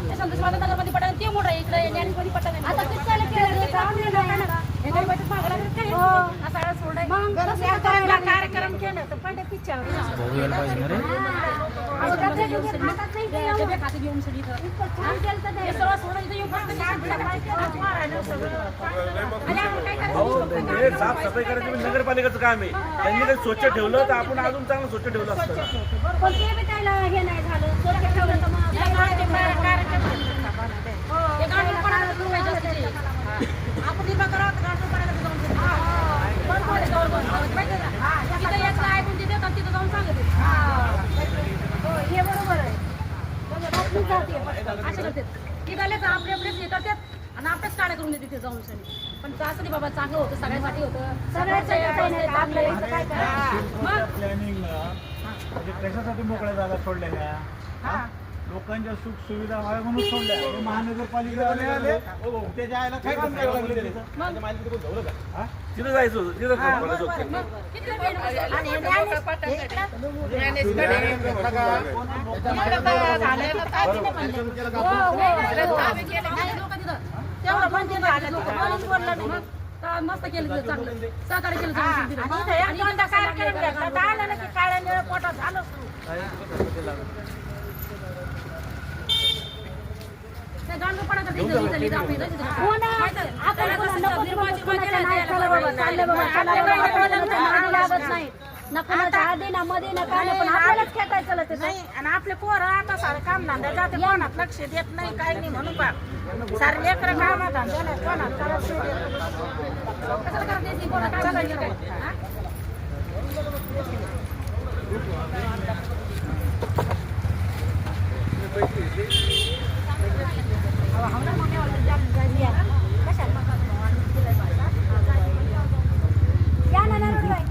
ते संतोष माता नगरमध्ये पटांगण ते मोठं आहे इकडे ज्ञानेश्वरी पटांगण आता ते चालू केलं. कार्यक्रम केलं तर साफसफाई करायचं म्हणजे नगरपालिकेचं काम आहे त्यांनी काही स्वच्छ ठेवलं तर आपण अजून चांगलं स्वच्छ ठेवलं असतं हे. नाही झालं आपले आपलेच हे करतात आणि आपल्याच काड्या करून देते तिथे जाऊन पण असं नाही बाबा चांगलं होतं सगळ्यासाठी होतं करायचं? मग मोकळ्या जागा हा? लोकांच्या सुख सुविधा व्हाव्या म्हणून सोडल्या. महानगरपालिकेवाले आले त्याच्या आईला काय काम लागलं तिथं? जायचं होतं. तिथं झालं, मस्त केलं तिथं चांगलं. सहकार्य केलं चांगलं तिथं. आणि नाही आणि आपले पोरं आता सारे काम धंदा जाते कोणात लक्ष देत नाही काही नाही म्हणून बा. सारे लेकरं कामात धंद्याला कोणात करायचं देत नाही. कशाला करत नाही ती पोरं? काय करायचं काय? हा? या ना नरवडबाई.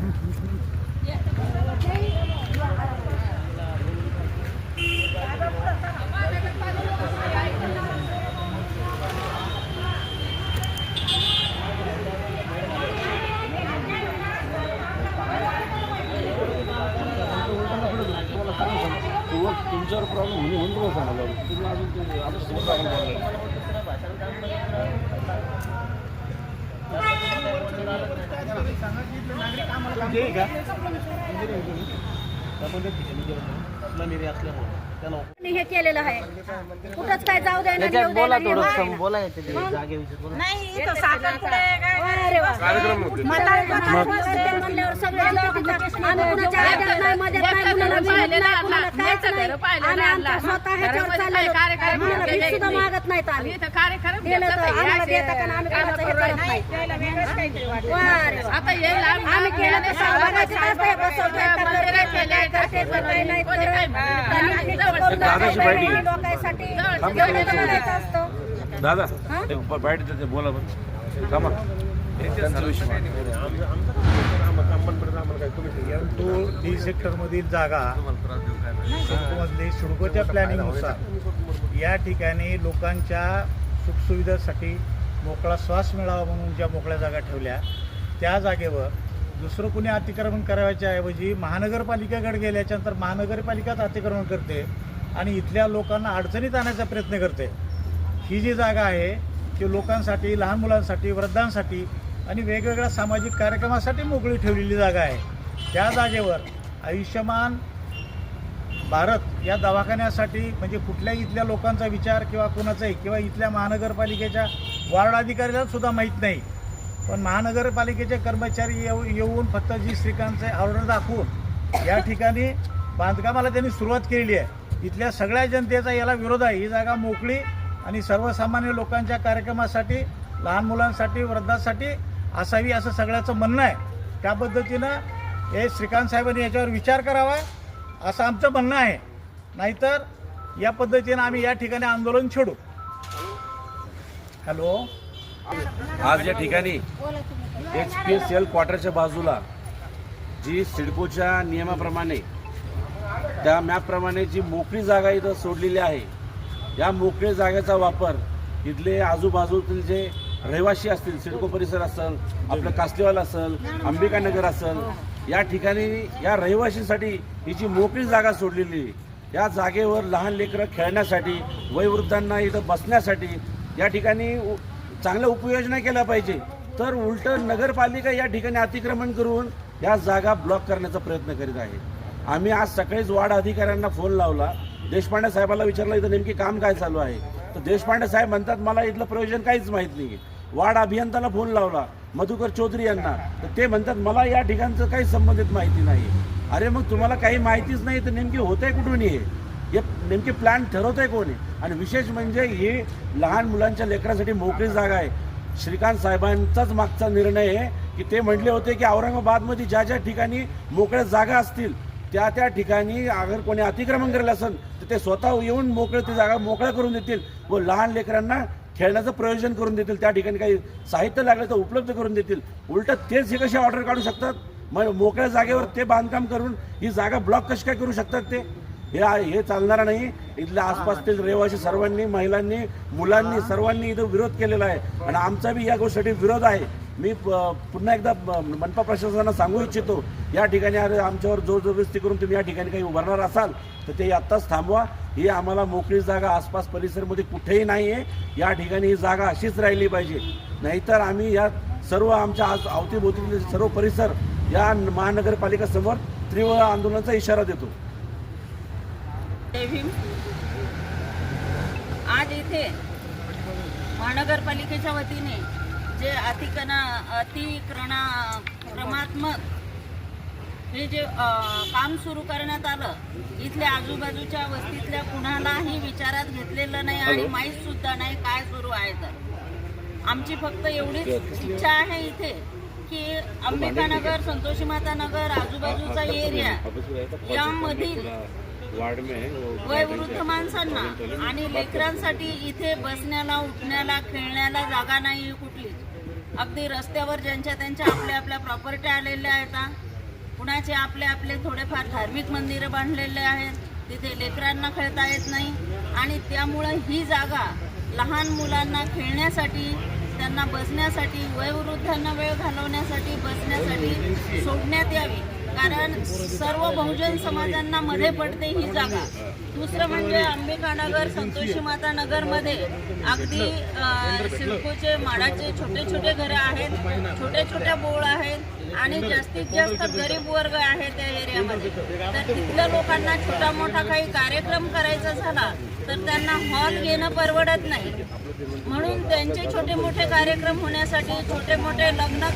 तुमच्यावर प्रॉब्लेम होणे म्हणून तुम्हाला सांगायला तुम्ही अजून ते लागून तुमचे आहे का? आपण ते ठिकाणी गेलो होतो. आपला निर्णय असल्यामुळे. त्याला हे केलेलं आहे कुठंच काय जाऊ द्यायला नाही, येऊ द्यायला नाही. नाही इथं साखरपुडे काय अरे वा. म्हणल्यावर सगळे लोक आम्ही कुणाच्या आज्ञात नाही, मध्यात नाही, कुणाला विनत नाही, कुणाला काहीच नाही. आम्ही आमच्या स्वतः ह्याच्यावर चाललेलो. कुणाला भीक सुद्धा मागत नाहीत आम्ही दिलं तर आम्हाला देता का आम्ही कोणाचं हे करत नाही. त्याला वेगळंच काहीतरी वाटतं. वा रे वा. आम्ही केलं तर सहभागाचे नसते, बसवतोय, काय करते, काही नाही दादाची. दादा एक बाईट देते बोला बरं. थांबा. डी सेक्टरमधील जागा सिडकोमधली सिडकोच्या प्लॅनिंगनुसार या ठिकाणी लोकांच्या सुखसुविधेसाठी मोकळा श्वास मिळावा म्हणून ज्या मोकळ्या जागा ठेवल्या त्या जागेवर दुसरं कुणी अतिक्रमण करायच्या ऐवजी महानगरपालिकेकडे गेल्याच्यानंतर महानगरपालिकाच अतिक्रमण करते आणि इथल्या लोकांना अडचणीत आणायचा प्रयत्न करते. ही जी जागा आहे ती लोकांसाठी लहान मुलांसाठी वृद्धांसाठी आणि वेगवेगळ्या सामाजिक कार्यक्रमासाठी मोकळी ठेवलेली जागा आहे. त्या जागेवर आयुष्यमान भारत या दवाखान्यासाठी म्हणजे कुठल्याही इथल्या लोकांचा विचार किंवा कुणाचाही किंवा इथल्या महानगरपालिकेच्या वार्ड अधिकाऱ्याला सुद्धा माहीत नाही. पण महानगरपालिकेचे कर्मचारी येऊ येऊन फक्त जी श्रीकांतचे ऑर्डर दाखवून या ठिकाणी बांधकामाला त्यांनी सुरुवात केलेली आहे. इथल्या सगळ्या जनतेचा याला विरोध आहे. ही जागा मोकळी आणि सर्वसामान्य लोकांच्या कार्यक्रमासाठी लहान मुलांसाठी वृद्धांसाठी असावी असं सगळ्याचं म्हणणं आहे. त्या पद्धतीनं हे श्रीकांत साहेबांनी याच्यावर विचार करावा असं आमचं म्हणणं आहे. नाहीतर या पद्धतीनं आम्ही या ठिकाणी आंदोलन छेडू. हॅलो? आज या ठिकाणी एच पी एस एल क्वार्टरच्या बाजूला जी सिडकोच्या नियमाप्रमाणे त्या मॅपप्रमाणे जी मोकळी जागा इथं सोडलेली आहे या मोकळी जागेचा वापर इथले आजूबाजूतील जे रहिवासी असतील सिडको परिसर असेल आपलं कासलेवाल असेल अंबिकानगर असेल या ठिकाणी या रहिवाशीसाठी ही जी मोकळी जागा सोडलेली आहे, या जागेवर लहान लेकरं खेळण्यासाठी वयोवृद्धांना इथं बसण्यासाठी या ठिकाणी चांगल्या उपयोजना केल्या पाहिजे. तर उलट नगरपालिका या ठिकाणी अतिक्रमण करून या जागा ब्लॉक करण्याचा प्रयत्न करीत आहे. आम्ही आज सकाळीच वार्ड अधिकाऱ्यांना फोन लावला. देशपांडे साहेबाला विचारलं इथं नेमकी काम काय चालू आहे? तर देशपांडे साहेब म्हणतात मला इथलं प्रयोजन काहीच माहीत नाही वार्ड अभियंताला फोन लावला मधुकर चौधरी यांना. तर ते म्हणतात मला या ठिकाणचं काही संबंधित माहिती नाही अरे मग तुम्हाला काही माहितीच नाही तर नेमकी होतंय कुठून हे? हे नेमके प्लॅन ठरवत कोण आहे? आणि विशेष म्हणजे ही लहान मुलांच्या लेकरासाठी मोकळी जागा आहे. श्रीकांत साहेबांचाच मागचा निर्णय आहे की ते म्हटले होते की औरंगाबादमध्ये ज्या ज्या ठिकाणी मोकळ्या जागा असतील त्या त्या ठिकाणी अगर कोणी अतिक्रमण करेल असेल तर ते स्वतः येऊन मोकळे ती जागा मोकळ्या करून देतील व लहान लेकरांना खेळण्याचं प्रयोजन करून देतील त्या ठिकाणी काही साहित्य लागलं तर उपलब्ध करून देतील. उलट तेच हे कसे ऑर्डर काढू शकतात? मग मोकळ्या जागेवर ते बांधकाम करून ही जागा ब्लॉक कशी काय करू शकतात ते? हे हे चालणार नाही. इथल्या आसपासतील रहिवासी सर्वांनी महिलांनी मुलांनी सर्वांनी इथं विरोध केलेला आहे. आणि आमचा बी या गोष्टीसाठी विरोध आहे. मी पुन्हा एकदा मनपा प्रशासनाला सांगू इच्छितो या ठिकाणी अरे आमच्यावर जोरजबरदस्ती करून तुम्ही या ठिकाणी काही उभारणार असाल तर ते आत्ताच थांबवा. ही आम्हाला मोकळी जागा आसपास परिसरमध्ये कुठेही नाही आहे या ठिकाणी ही जागा अशीच राहिली पाहिजे. नाहीतर आम्ही या सर्व आमच्या आज अवतीभोवतीतील सर्व परिसर या महानगरपालिका समोर तीव्र आंदोलनाचा इशारा देतो. आज इथे महानगरपालिकेच्या वतीने जे अतिकना अतिक्रणा क्रमात्मक हे जे काम सुरू करण्यात आलं इथल्या आजूबाजूच्या वस्तीतल्या कुणालाही विचारात घेतलेलं नाही आणि माहीत सुद्धा नाही काय सुरू आहे तर आमची फक्त एवढीच इच्छा आहे इथे की अंबिकानगर संतोषी माता नगर आजूबाजूचा एरिया यामधील वयोवृद्ध माणसांना आणि लेकरांसाठी इथे बसण्याला उठण्याला खेळण्याला जागा नाही कुठली. अगदी रस्त्यावर ज्यांच्या त्यांच्या आपल्या आपल्या प्रॉपर्टी आलेल्या आहेत कुणाचे आपले आपले थोडेफार धार्मिक मंदिरं बांधलेले आहेत तिथे लेकरांना खेळता येत नाही. आणि त्यामुळं ही जागा लहान मुलांना खेळण्यासाठी त्यांना बसण्यासाठी वयोवृद्धांना वेळ घालवण्यासाठी बसण्यासाठी सोडण्यात यावी. कारण सर्व बहुजन समाजांना मध्ये पडते ही जागा. दुसरं म्हणजे अंबिकानगर संतोषी माता नगरमध्ये अगदी सिडकोचे माडाचे छोटे छोटे घरं आहेत छोटे छोटे बोळ आहेत आणि जास्तीत जास्त गरीब वर्ग आहे त्या एरियामध्ये. तर तिथल्या लोकांना छोटा मोठा काही कार्यक्रम करायचा झाला तर त्यांना हॉल घेणं परवडत नाही. म्हणून त्यांचे छोटे मोठे कार्यक्रम होण्यासाठी छोटे मोठे लग्न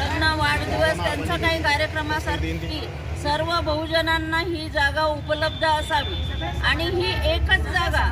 लग्न वाढदिवस त्यांचा काही कार्यक्रमासाठी सर्व बहुजनांना ही जागा उपलब्ध असावी. आणि ही एकच जागा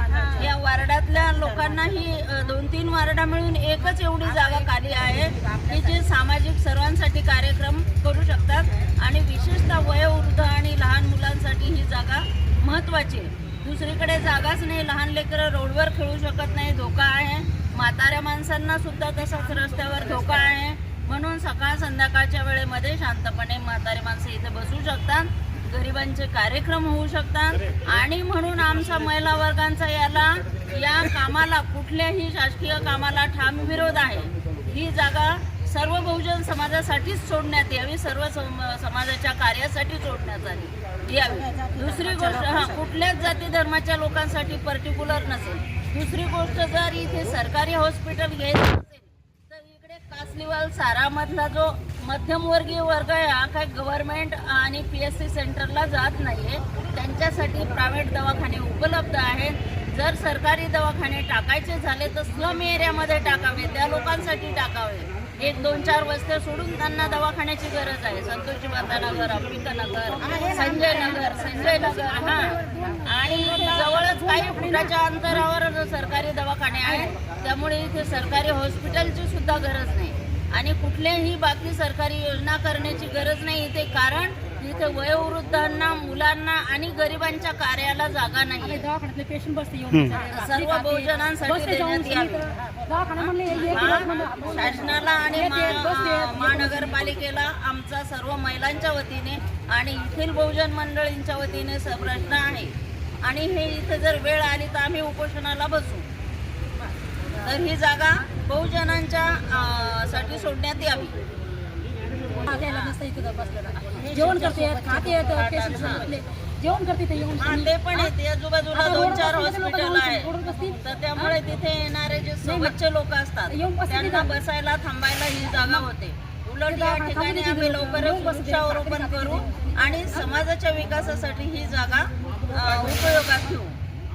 या वार्डातल्या लोकांना ही दोन तीन वार्डा मिळून एकच एवढी जागा खाली आहे की जे सामाजिक सर्वांसाठी कार्यक्रम करू शकतात. आणि विशेषतः वयोवृद्ध आणि लहान मुलांसाठी ही जागा महत्त्वाची. आहे दुसरीकडे जागाच नाही लहान लेकरं रोडवर खेळू शकत नाही धोका आहे. म्हाताऱ्या माणसांना सुद्धा तसाच रस्त्यावर धोका आहे. म्हणून सकाळ संध्याकाळच्या वेळेमध्ये शांतपणे म्हातारी माणसं इथे बसू शकतात. गरिबांचे कार्यक्रम होऊ शकतात. आणि म्हणून आमचा महिला वर्गांचा याला या कामाला कुठल्याही शासकीय कामाला ठाम विरोध आहे. ही जागा सर्व बहुजन समाजासाठीच सोडण्यात यावी सर्व सम- समाजाच्या कार्यासाठी सोडण्यात आली. यावी. दुसरी गोष्ट हा कुठल्याच जाती धर्माच्या लोकांसाठी पर्टिक्युलर नसेल. दुसरी गोष्ट जर इथे सरकारी हॉस्पिटल घ्यायचं इकडे सारामधला जो मध्यमवर्गीय वर्ग आहे हा काय गव्हर्नमेंट आणि पी एस सी सेंटरला जात नाहीये. त्यांच्यासाठी प्रायव्हेट दवाखाने उपलब्ध आहेत. जर सरकारी दवाखाने टाकायचे झाले तर स्लम एरियामध्ये टाकावे त्या लोकांसाठी टाकावे. एक दोन चार वस्त्या सोडून त्यांना दवाखान्याची गरज आहे. संतोषी माता नगर अंबिका नगर संजय नगर संजय नगर हा. आणि जवळच काही फुटाच्या अंतरावर सरकारी दवाखाने आहेत त्यामुळे इथे सरकारी हॉस्पिटलची सुद्धा गरज नाही. आणि कुठल्याही बाकी सरकारी योजना करण्याची गरज नाही इथे कारण इथे वयोवृद्धांना मुलांना आणि गरिबांच्या कार्याला जागा नाही. सर्व बहुजनांसाठी देण्यात यावी. शासनाला आणि महानगरपालिकेला आमचा सर्व महिलांच्या वतीने आणि येथील बहुजन मंडळींच्या वतीने स- प्रश्न आहे. आणि हे इथे जर वेळ आली तर आम्ही उपोषणाला बसू. तर ही जागा बहुजनांच्या साठी सोडण्यात यावी. जेवण करते खाते जेवण करते ते येऊन ते पण येते. आजूबाजूला दोन चार हॉस्पिटल आहे. तर त्यामुळे तिथे येणारे जे सोबतचे लोक असतात त्यांना. बसायला थांबायला ही जागा होते. उलट या ठिकाणी आम्ही लवकरच वृक्षारोपण करू आणि समाजाच्या विकासासाठी ही जागा उपयोगात घेऊ.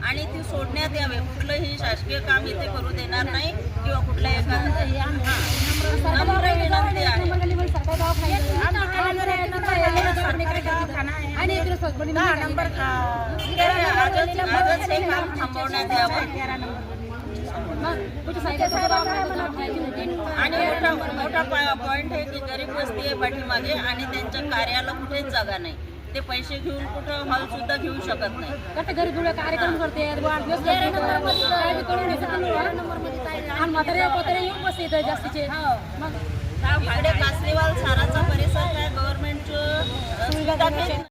आणि ती सोडण्यात यावे. कुठलंही शासकीय काम इथे करू देणार नाही किंवा कुठल्याही नम्र विनंती आहे. नंबर आजच हे काम थांबवण्यात यावं आणि मोठा मोठा पॉइंट आहे की गरीब वस्ती आहे पाठीमागे आणि त्यांच्या कार्याला कुठेच जागा नाही. ते पैसे घेऊन कुठं हॉल सुद्धा घेऊ शकत नाही. घरी धुळे कार्यक्रम करते वाढदिवस करून म्हातारे पोतारे येऊन बसते इथं जास्तीचे. मग इकडे कासरीवाल साराचा परिसर काय? गव्हर्नमेंटचं